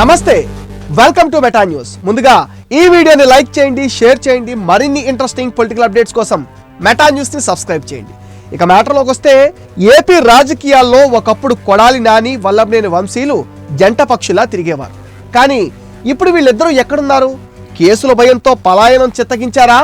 నమస్తే welcome to meta news ముందుగా ఈ వీడియోని లైక్ చేయండి షేర్ చేయండి మరిన్ని ఇంట్రెస్టింగ్ పొలిటికల్ అప్డేట్స్ కోసం మెటా న్యూస్ని సబ్స్క్రైబ్ చేయండి. ఇక మ్యాటర్లోకి వస్తే ఏపీ రాజకీయాల్లో ఒకప్పుడు కొడాలి నాని వల్లభనేని వంశీలు జంట పక్షులా తిరిగేవారు. కానీ ఇప్పుడు వీళ్ళిద్దరూ ఎక్కడున్నారు? కేసుల భయంతో పలాయనం చిత్తగించారా?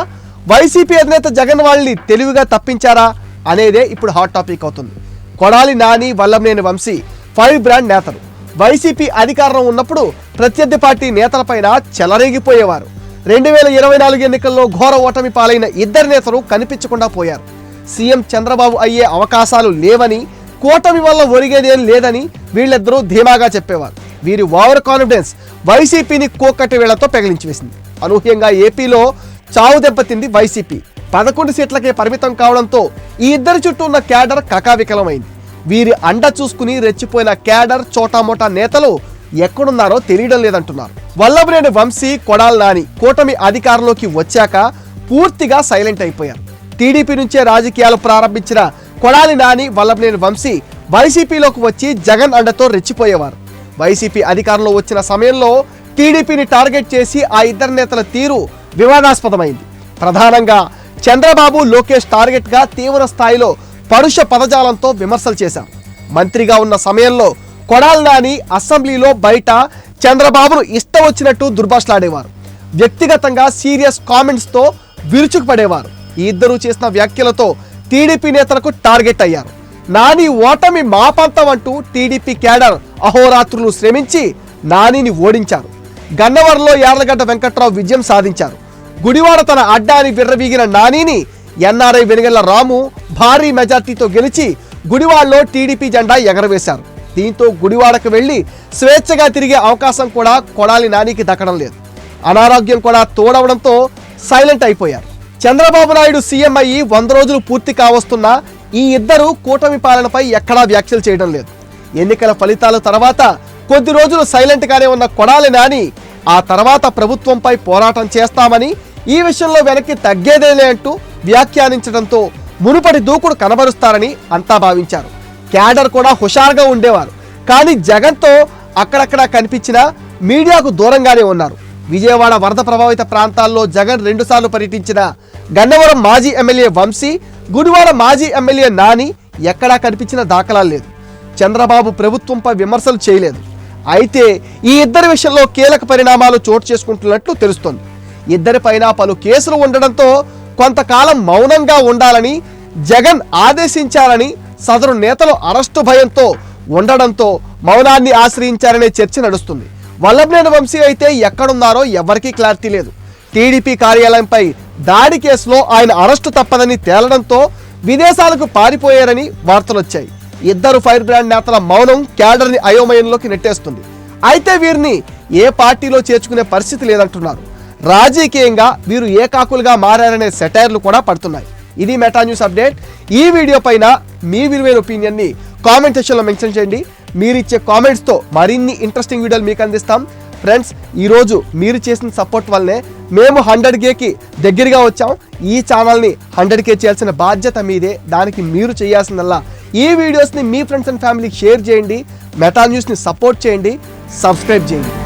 వైసీపీ అధినేత జగన్ వాళ్ళని తెలివిగా తప్పించారా? అనేదే ఇప్పుడు హాట్ టాపిక్ అవుతుంది. కొడాలి నాని వల్లభనేని వంశీ ఫైవ్ బ్రాండ్ నేతలు. వైసీపీ అధికారం ఉన్నప్పుడు ప్రత్యర్థి పార్టీ నేతలపైన చెలరేగిపోయేవారు. రెండు వేల ఇరవై నాలుగు ఎన్నికల్లో ఘోర ఓటమి పాలైన ఇద్దరు నేతలు కనిపించకుండా పోయారు. సీఎం చంద్రబాబు అయ్యే అవకాశాలు లేవని కూటమి వల్ల ఒరిగేదేం లేదని వీళ్ళిద్దరూ ధీమాగా చెప్పేవారు. వీరి ఓవర్ కాన్ఫిడెన్స్ వైసీపీని కోకటి వేళ్ళతో పెగిలించి వేసింది. అనూహ్యంగా ఏపీలో చావు దెబ్బతింది వైసీపీ. పదకొండు సీట్లకే పరిమితం కావడంతో ఈ ఇద్దరి చుట్టూ ఉన్న క్యాడర్ కకావికలమైంది. వీరి అండ చూసుకుని రెచ్చిపోయిన క్యాడర్ చోటామోటా నేతలు ఎక్కడున్నారో తెలియడం లేదంటున్నారు. వల్లభనేని వంశీ కొడాల్ నాని కూటమి అధికారంలోకి వచ్చాక పూర్తిగా సైలెంట్ అయిపోయారు. టీడీపీ నుంచే రాజకీయాలు ప్రారంభించిన కొడాలి నాని వల్లభనేని వంశీ వైసీపీలోకి వచ్చి జగన్ అండతో రెచ్చిపోయేవారు. వైసీపీ అధికారంలో వచ్చిన సమయంలో టీడీపీని టార్గెట్ చేసి ఆ ఇద్దరు నేతల తీరు వివాదాస్పదమైంది. ప్రధానంగా చంద్రబాబు లోకేష్ టార్గెట్గా తీవ్ర స్థాయిలో పరుష పదజాలంతో విమర్శలు చేశారు మంత్రిగా ఉన్న సమయంలో కొడాల్ నాని అసెంబ్లీలో బయట చంద్రబాబును ఇష్టం వచ్చినట్టు దుర్భాషలాడేవారు. వ్యక్తిగతంగా సీరియస్ కామెంట్స్తో విరుచుకుపడేవారు. ఈ ఇద్దరు చేసిన వ్యాఖ్యలతో టీడీపీ నేతలకు టార్గెట్ అయ్యారు. నాని ఓటమి మాపంతం అంటూ టీడీపీ క్యాడర్ అహోరాత్రులు శ్రమించి నానిని ఓడించారు. గన్నవరంలో యార్లగడ్డ వెంకట్రావు విజయం సాధించారు. గుడివాడ తన అడ్డాని విర్రవీగిన నానిని ఎన్ఆర్ఐ వెనుగల్ల రాము భారీ మెజార్టీతో గెలిచి గుడివాడలో టీడీపీ జెండా ఎగరవేశారు. దీంతో గుడివాడకు వెళ్ళి స్వేచ్ఛగా తిరిగే అవకాశం కూడా కొడాలి నానికి దక్కడం లేదు. అనారోగ్యం కూడా తోడవడంతో సైలెంట్ అయిపోయారు. చంద్రబాబు నాయుడు సీఎం అయ్యి వంద రోజులు పూర్తి కావస్తున్నా ఈ ఇద్దరు కూటమి పాలనపై ఎక్కడా వ్యాఖ్యలు చేయడం లేదు. ఎన్నికల ఫలితాల తర్వాత కొద్ది రోజులు సైలెంట్గానే ఉన్న కొడాలి నాని ఆ తర్వాత ప్రభుత్వంపై పోరాటం చేస్తామని ఈ విషయంలో వెనక్కి తగ్గేదేలే అంటూ వ్యాఖ్యానించడంతో మునుపటి దూకుడు కనబరుస్తారని అంతా భావించారు. క్యాడర్ కూడా హుషారుగా ఉండేవారు. కానీ జగన్తో అక్కడక్కడ కనిపించిన మీడియాకు దూరంగానే ఉన్నారు. విజయవాడ వరద ప్రభావిత ప్రాంతాల్లో జగన్ రెండుసార్లు పర్యటించిన గన్నవరం మాజీ ఎమ్మెల్యే వంశీ గుడివాడ మాజీ ఎమ్మెల్యే నాని ఎక్కడా కనిపించిన దాఖలాలు లేదు. చంద్రబాబు ప్రభుత్వంపై విమర్శలు చేయలేదు. అయితే ఈ ఇద్దరి విషయంలో కీలక పరిణామాలు చోటు చేసుకుంటున్నట్లు తెలుస్తోంది. ఇద్దరిపైన పలు కేసులు ఉండడంతో కొంతకాలం మౌనంగా ఉండాలని జగన్ ఆదేశించాలని సదరు నేతలు అరెస్టు భయంతో ఉండడంతో మౌనాన్ని ఆశ్రయించారనే చర్చ నడుస్తుంది. వల్లభనేని వంశీ అయితే ఎక్కడున్నారో ఎవరికీ క్లారిటీ లేదు. టీడీపీ కార్యాలయంపై దాడి కేసులో ఆయన అరెస్టు తప్పదని తేలడంతో విదేశాలకు పారిపోయారని వార్తలొచ్చాయి ఇద్దరు ఫైర్ బ్రాండ్ నేతల మౌనం క్యాడర్ని అయోమయంలోకి నెట్టేస్తుంది. అయితే వీరిని ఏ పార్టీలో చేర్చుకునే పరిస్థితి లేదంటున్నారు. రాజకీయంగా వీరు ఏకాకులుగా మారారనే సెటైర్లు కూడా పడుతున్నాయి. ఇది మెటా న్యూస్ అప్డేట్. ఈ వీడియో పైన మీ విలువైన ఒపీనియన్ని కామెంట్ సెక్షన్లో మెన్షన్ చేయండి. మీరిచ్చే కామెంట్స్తో మరిన్ని ఇంట్రెస్టింగ్ వీడియోలు మీకు అందిస్తాం. ఫ్రెండ్స్ ఈరోజు మీరు చేసిన సపోర్ట్ వల్లనే మేము హండ్రెడ్ కేకి దగ్గరగా వచ్చాం. ఈ ఛానల్ని హండ్రెడ్ కే చేయాల్సిన బాధ్యత మీదే. దానికి మీరు చేయాల్సిందల్లా ఈ వీడియోస్ని మీ ఫ్రెండ్స్ అండ్ ఫ్యామిలీకి షేర్ చేయండి. మెటా న్యూస్ని సపోర్ట్ చేయండి. సబ్స్క్రైబ్ చేయండి.